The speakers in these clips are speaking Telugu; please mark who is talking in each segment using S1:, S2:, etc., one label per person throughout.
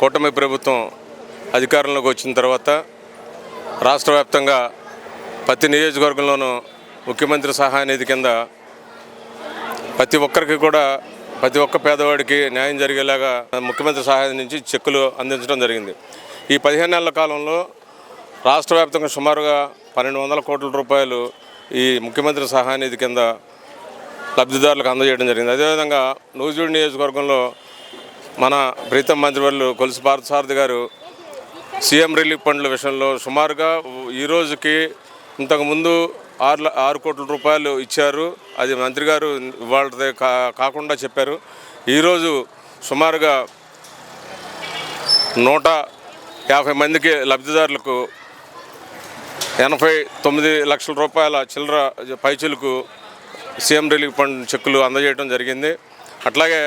S1: కూటమి ప్రభుత్వం అధికారంలోకి వచ్చిన తర్వాత రాష్ట్ర వ్యాప్తంగా ప్రతి నియోజకవర్గంలోనూ ముఖ్యమంత్రి సహాయ నిధి కింద ప్రతి ఒక్కరికి కూడా ప్రతి ఒక్క పేదవాడికి న్యాయం జరిగేలాగా ముఖ్యమంత్రి సహాయం నుంచి చెక్కులు అందించడం జరిగింది. ఈ పదిహేను నెలల కాలంలో రాష్ట్ర వ్యాప్తంగా సుమారుగా పన్నెండు వందల కోట్ల రూపాయలు ఈ ముఖ్యమంత్రి సహాయ నిధి కింద లబ్ధిదారులకు అందజేయడం జరిగింది. అదేవిధంగా నూజివీడు నియోజకవర్గంలో మన ప్రీతం మంత్రివర్లు కొలుసు పార్థసారథి గారు సీఎం రిలీఫ్ ఫండ్ల విషయంలో సుమారుగా ఈ రోజుకి ఇంతకుముందు ఆరు ఆరు కోట్ల రూపాయలు ఇచ్చారు. అది మంత్రి గారు వాళ్ళది కా కాకుండా చెప్పారు. ఈరోజు సుమారుగా నూట యాభై మందికి లబ్ధిదారులకు ఎనభై తొమ్మిది లక్షల రూపాయల చిల్లర పైచులకు సీఎం రిలీఫ్ ఫండ్ చెక్కులు అందజేయడం జరిగింది. అట్లాగే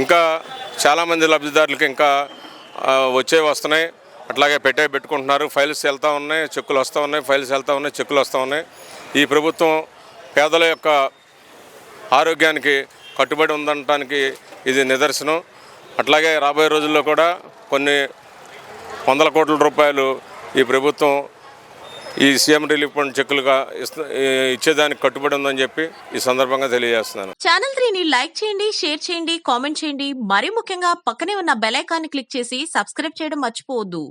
S1: ఇంకా చాలామంది లబ్ధిదారులకు ఇంకా వచ్చే వచ్చేవి వస్తున్నాయి. అట్లాగే పెట్టే పెట్టుకుంటున్నారు. ఫైల్స్ వెళ్తూ ఉన్నాయి చెక్కులు వస్తూ ఉన్నాయి ఫైల్స్ వెళ్తూ ఉన్నాయి చెక్కులు వస్తూ ఉన్నాయి. ఈ ప్రభుత్వం పేదల యొక్క ఆరోగ్యానికి కట్టుబడి ఉందనటానికి ఇది నిదర్శనం. అట్లాగే రాబోయే రోజుల్లో కూడా కొన్ని వందల కోట్ల రూపాయలు ఈ ప్రభుత్వం ఈ సీఎం రిలీఫ్ ఫండ్ చెక్కులుగా ఇచ్చేదానికి కట్టుబడి ఉందని చెప్పి ఈ సందర్భంగా తెలియజేస్తున్నాను.
S2: ఛానల్ త్రీని లైక్ చేయండి షేర్ చేయండి కామెంట్ చేయండి. మరీ ముఖ్యంగా పక్కనే ఉన్న బెల్ ఐకాన్ క్లిక్ చేసి సబ్స్క్రైబ్ చేయడం మర్చిపోవద్దు.